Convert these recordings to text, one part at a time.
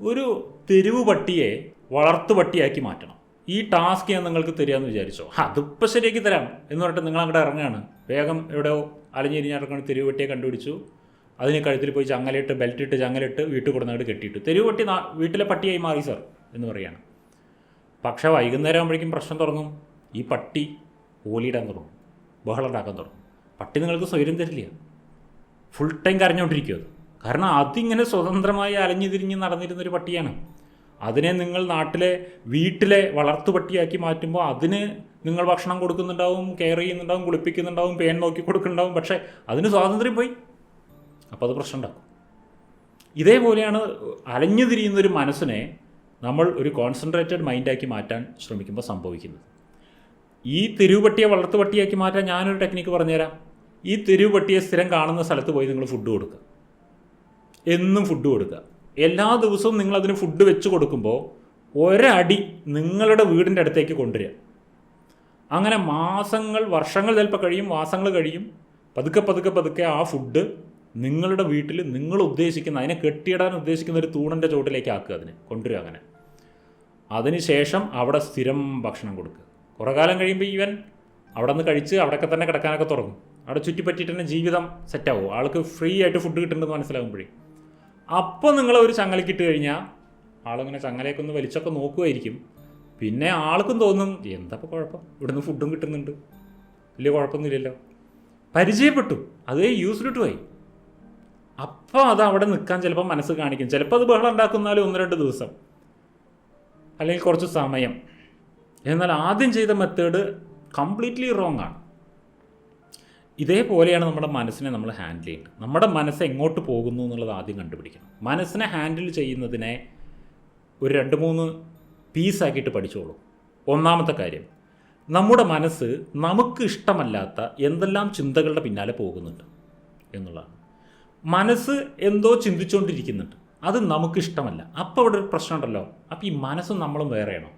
ഒരു തെരുവ് പട്ടിയെ വളർത്തു പട്ടിയാക്കി മാറ്റണം. ഈ ടാസ്ക് ഞാൻ നിങ്ങൾക്ക് തരികയെന്ന് വിചാരിച്ചോ. അതിപ്പോൾ ശരിയാക്കി തരാം എന്ന് പറഞ്ഞിട്ട് നിങ്ങൾ അങ്ങോട്ട് ഇറങ്ങുകയാണ്. വേഗം എവിടെയോ തെരുവ് പട്ടിയെ കണ്ടുപിടിച്ചു. അതിന് കഴുത്തിൽ പോയി ചങ്ങലയിട്ട് ബെൽറ്റ് ഇട്ട് ചങ്ങലിട്ട് വീട്ടിൽ കൊടുന്നങ്ങോട്ട് കെട്ടിയിട്ട്. തെരുവ് പട്ടി വീട്ടിലെ പട്ടിയായി മാറി സർ എന്ന് പറയാണ്. പക്ഷേ വൈകുന്നേരം ആകുമ്പോഴേക്കും പ്രശ്നം തുടങ്ങും. ഈ പട്ടി ഓലിയിടാൻ തുടങ്ങും. ബഹളം ഉണ്ടാക്കാൻ തുടങ്ങും. പട്ടി നിങ്ങൾക്ക് സ്വൈര്യം തരില്ല. ഫുൾ ടൈം കരഞ്ഞുകൊണ്ടിരിക്കും അത്. കാരണം അതിങ്ങനെ സ്വതന്ത്രമായി അലഞ്ഞു തിരിഞ്ഞ് നടന്നിരുന്നൊരു പട്ടിയാണ്. അതിനെ നിങ്ങൾ നാട്ടിലെ വീട്ടിലെ വളർത്തു പട്ടിയാക്കി മാറ്റുമ്പോൾ അതിന് നിങ്ങൾ ഭക്ഷണം കൊടുക്കുന്നുണ്ടാവും കെയർ ചെയ്യുന്നുണ്ടാവും കുളിപ്പിക്കുന്നുണ്ടാവും പേൻ നോക്കി കൊടുക്കുന്നുണ്ടാവും. പക്ഷേ അതിന് സ്വാതന്ത്ര്യം പോയി. അപ്പോൾ അത് പ്രശ്നം ഉണ്ടാക്കും. ഇതേപോലെയാണ് അലഞ്ഞു തിരിയുന്നൊരു മനസ്സിനെ നമ്മൾ ഒരു കോൺസെൻട്രേറ്റഡ് മൈൻഡാക്കി മാറ്റാൻ ശ്രമിക്കുമ്പോൾ സംഭവിക്കുന്നത്. ഈ തെരുവ് പട്ടിയെ വളർത്തു പട്ടിയാക്കി മാറ്റാൻ ഞാനൊരു ടെക്നിക്ക് പറഞ്ഞുതരാം. ഈ തെരുവ് പട്ടിയെ സ്ഥിരം കാണുന്ന സ്ഥലത്ത് പോയി നിങ്ങൾ ഫുഡ് കൊടുക്കുക. എന്നും ഫുഡ് കൊടുക്കുക. എല്ലാ ദിവസവും നിങ്ങൾ അതിന് ഫുഡ് വെച്ച് കൊടുക്കുമ്പോൾ ഒരടി നിങ്ങളുടെ വീടിന്റെ അടുത്തേക്ക് കൊണ്ടുവരിക. അങ്ങനെ മാസങ്ങൾ വർഷങ്ങൾ ചിലപ്പോൾ കഴിയും മാസങ്ങൾ കഴിയും. പതുക്കെ പതുക്കെ പതുക്കെ ആ ഫുഡ് നിങ്ങളുടെ വീട്ടിൽ നിങ്ങൾ ഉദ്ദേശിക്കുന്ന അതിനെ കെട്ടിയിടാൻ ഉദ്ദേശിക്കുന്ന ഒരു തൂണിന്റെ ചോട്ടിലേക്ക് ആക്കുക അതിനെ കൊണ്ടുവരിക അങ്ങനെ. അതിനുശേഷം അവിടെ സ്ഥിരം ഭക്ഷണം കൊടുക്കുക. കുറേ കാലം കഴിയുമ്പോൾ ഈവൻ അവിടെ നിന്ന് കഴിച്ച് അവിടെയൊക്കെ തന്നെ കിടക്കാനൊക്കെ തുടങ്ങും. അവിടെ ചുറ്റിപ്പറ്റിയിട്ട് തന്നെ ജീവിതം സെറ്റാവും ആൾക്ക് ഫ്രീ ആയിട്ട് ഫുഡ് കിട്ടുന്നുണ്ടെന്ന് മനസ്സിലാകുമ്പോഴേ. അപ്പോൾ നിങ്ങൾ ഒരു ചങ്ങലക്കിട്ട് കഴിഞ്ഞാൽ ആളിങ്ങനെ ചങ്ങലയൊക്കെ ഒന്ന് വലിച്ചൊക്കെ നോക്കുമായിരിക്കും പിന്നെ ആൾക്കും തോന്നും എന്തപ്പോൾ കുഴപ്പം? ഇവിടുന്ന് ഫുഡും കിട്ടുന്നുണ്ട്. വലിയ കുഴപ്പമൊന്നുമില്ലല്ലോ. പരിചയപ്പെട്ടു. അതേ യൂസ്ഡ് ആയി അപ്പോൾ അത് അവിടെ നിൽക്കാൻ ചിലപ്പോൾ മനസ്സ് കാണിക്കും. ചിലപ്പോൾ അത് ബഹളം ഉണ്ടാക്കുന്നാലും ഒന്ന് രണ്ട് ദിവസം. അല്ലെങ്കിൽ കുറച്ച് സമയം. എന്നാൽ ആദ്യം ചെയ്ത മെത്തേഡ് കംപ്ലീറ്റ്ലി റോങ് ആണ്. ഇതേപോലെയാണ് നമ്മുടെ മനസ്സിനെ നമ്മൾ ഹാൻഡിൽ ചെയ്യുന്നത്. നമ്മുടെ മനസ്സ് എങ്ങോട്ട് പോകുന്നു എന്നുള്ളത് ആദ്യം കണ്ടുപിടിക്കണം. മനസ്സിനെ ഹാൻഡിൽ ചെയ്യുന്നതിനെ ഒരു രണ്ട് മൂന്ന് പീസാക്കിയിട്ട് പഠിച്ചോളൂ. ഒന്നാമത്തെ കാര്യം നമ്മുടെ മനസ്സ് നമുക്ക് ഇഷ്ടമല്ലാത്ത എന്തെല്ലാം ചിന്തകളുടെ പിന്നാലെ പോകുന്നുണ്ട് എന്നുള്ളതാണ്. മനസ്സ് എന്തോ ചിന്തിച്ചുകൊണ്ടിരിക്കുന്നുണ്ട് അത് നമുക്കിഷ്ടമല്ല അപ്പോൾ അവിടെ ഒരു പ്രശ്നമുണ്ടല്ലോ അപ്പോൾ ഈ മനസ്സും നമ്മളും വേറെയാണോ?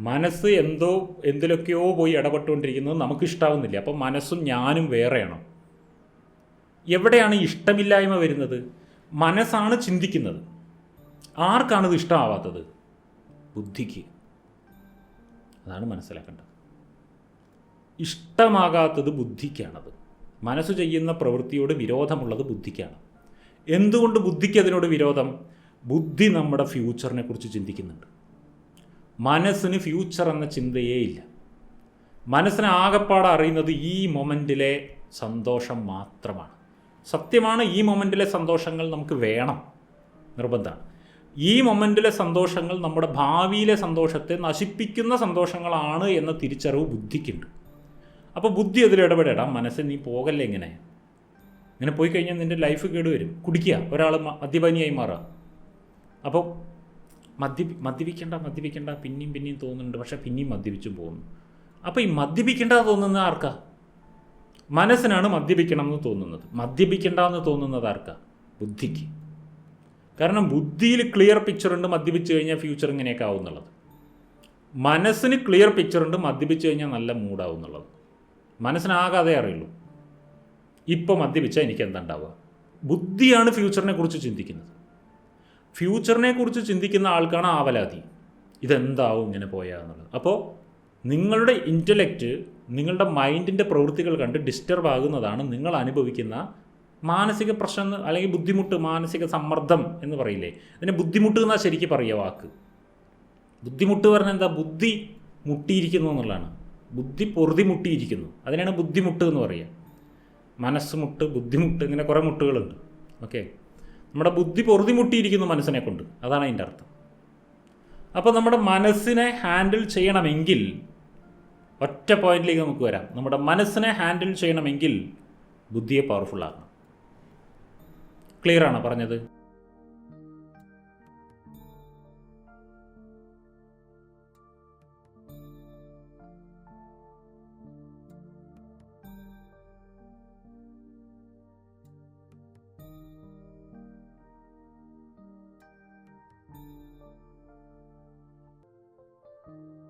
മനസ്സ് എന്തോ എന്തിലൊക്കെയോ പോയി ഇടപെട്ടുകൊണ്ടിരിക്കുന്നത് നമുക്ക് ഇഷ്ടാവുന്നില്ല അപ്പോൾ മനസ്സും ഞാനും വേറെയാണ്. എവിടെയാണ് ഇഷ്ടമില്ലായ്മ വരുന്നത്? മനസ്സാണ് ചിന്തിക്കുന്നത്. ആർക്കാണ് ഇത് ഇഷ്ടമാവാത്തത് ബുദ്ധിക്ക്. അതാണ് മനസ്സിലാക്കേണ്ടത്. ഇഷ്ടമാകാത്തത് ബുദ്ധിക്കാണത്. മനസ്സ് ചെയ്യുന്ന പ്രവൃത്തിയോട് വിരോധമുള്ളത് ബുദ്ധിക്കാണ്. എന്തുകൊണ്ട് ബുദ്ധിക്ക് അതിനോട് വിരോധം? ബുദ്ധി നമ്മുടെ ഫ്യൂച്ചറിനെ കുറിച്ച് ചിന്തിക്കുന്നുണ്ട്. മനസ്സിന് ഫ്യൂച്ചർ എന്ന ചിന്തയേ ഇല്ല. മനസ്സിന് ആകെപ്പാടെ അറിയുന്നത് ഈ മൊമെന്റിലെ സന്തോഷം മാത്രമാണ്. സത്യമാണ് ഈ മൊമെന്റിലെ സന്തോഷങ്ങൾ നമുക്ക് വേണം. നിർബന്ധമാണ്. ഈ മൊമെന്റിലെ സന്തോഷങ്ങൾ നമ്മുടെ ഭാവിയിലെ സന്തോഷത്തെ നശിപ്പിക്കുന്ന സന്തോഷങ്ങളാണ് എന്ന തിരിച്ചറിവ് ബുദ്ധിക്കുണ്ട്. അപ്പോൾ ബുദ്ധി അതിൽ ഇടപെടാം മനസ്സിൽ നീ പോകല്ലേ ഇങ്ങനെ? ഇങ്ങനെ പോയി കഴിഞ്ഞാൽ നിന്റെ ലൈഫ് കേടുവരും. കുടിക്കുക. ഒരാൾ മദ്യപാനിയായി മാറുക. അപ്പോൾ മദ്യ മദ്യപിക്കേണ്ട മദ്യപിക്കേണ്ട പിന്നെയും പിന്നെയും തോന്നുന്നുണ്ട്. പക്ഷെ പിന്നെയും മദ്യപിച്ചും പോകുന്നു. അപ്പോൾ ഈ മദ്യപിക്കേണ്ട തോന്നുന്ന ആർക്കാ? മനസ്സിനാണ് മദ്യപിക്കണം എന്ന് തോന്നുന്നത്. മദ്യപിക്കേണ്ട എന്ന് തോന്നുന്നത് ആർക്കാ? ബുദ്ധിക്ക്. കാരണം ബുദ്ധിയിൽ ക്ലിയർ പിക്ചർ ഉണ്ട് മദ്യപിച്ച് കഴിഞ്ഞാൽ ഫ്യൂച്ചർ ഇങ്ങനെയൊക്കെ ആവും എന്നുള്ളത്. മനസ്സിന് ക്ലിയർ പിക്ചർ ഉണ്ട് മദ്യപിച്ച് കഴിഞ്ഞാൽ നല്ല മൂഡാവും എന്നുള്ളത്. മനസ്സിനാകാതെ അറിയുള്ളൂ. ഇപ്പോൾ മദ്യപിച്ചാൽ എനിക്ക് എന്താ ഉണ്ടാവുക? ബുദ്ധിയാണ് ഫ്യൂച്ചറിനെ കുറിച്ച് ചിന്തിക്കുന്നത്. ഫ്യൂച്ചറിനെ കുറിച്ച് ചിന്തിക്കുന്ന ആൾക്കാണ് ആവലാതി. ഇതെന്താവും ഇങ്ങനെ പോയാൽ അപ്പോൾ നിങ്ങളുടെ ഇന്റലക്റ്റ് നിങ്ങളുടെ മൈൻഡിന്റെ പ്രവൃത്തികൾ കണ്ട് ഡിസ്റ്റർബ് ആകുന്നതാണ് നിങ്ങൾ അനുഭവിക്കുന്ന മാനസിക പ്രശ്നം അല്ലെങ്കിൽ ബുദ്ധിമുട്ട് മാനസിക സമ്മർദ്ദം എന്ന് പറയില്ലേ? അതിനെ ബുദ്ധിമുട്ട് എന്നാൽ ശരിക്കും പറയുക വാക്ക്. ബുദ്ധിമുട്ട് പറഞ്ഞാൽ എന്താ? ബുദ്ധി മുട്ടിയിരിക്കുന്നു എന്നുള്ളതാണ്. ബുദ്ധി പൊറുതി മുട്ടിയിരിക്കുന്നു. അതിനാണ് ബുദ്ധിമുട്ട് എന്ന് പറയുക മനസ്സ് മുട്ട് ബുദ്ധിമുട്ട് ഇങ്ങനെ കുറേ മുട്ടുകളുണ്ട്. ഓക്കെ നമ്മുടെ ബുദ്ധി പൊറുതിമുട്ടിയിരിക്കുന്നു മനസ്സിനെ കൊണ്ട് അതാണ് അതിന്റെ അർത്ഥം. അപ്പോൾ നമ്മുടെ മനസ്സിനെ ഹാൻഡിൽ ചെയ്യണമെങ്കിൽ ഒറ്റ പോയിന്റിലേക്ക് നമുക്ക് വരാം. നമ്മുടെ മനസ്സിനെ ഹാൻഡിൽ ചെയ്യണമെങ്കിൽ ബുദ്ധിയെ പവർഫുൾ ആക്കണം. ക്ലിയർ ആണോ പറഞ്ഞത്?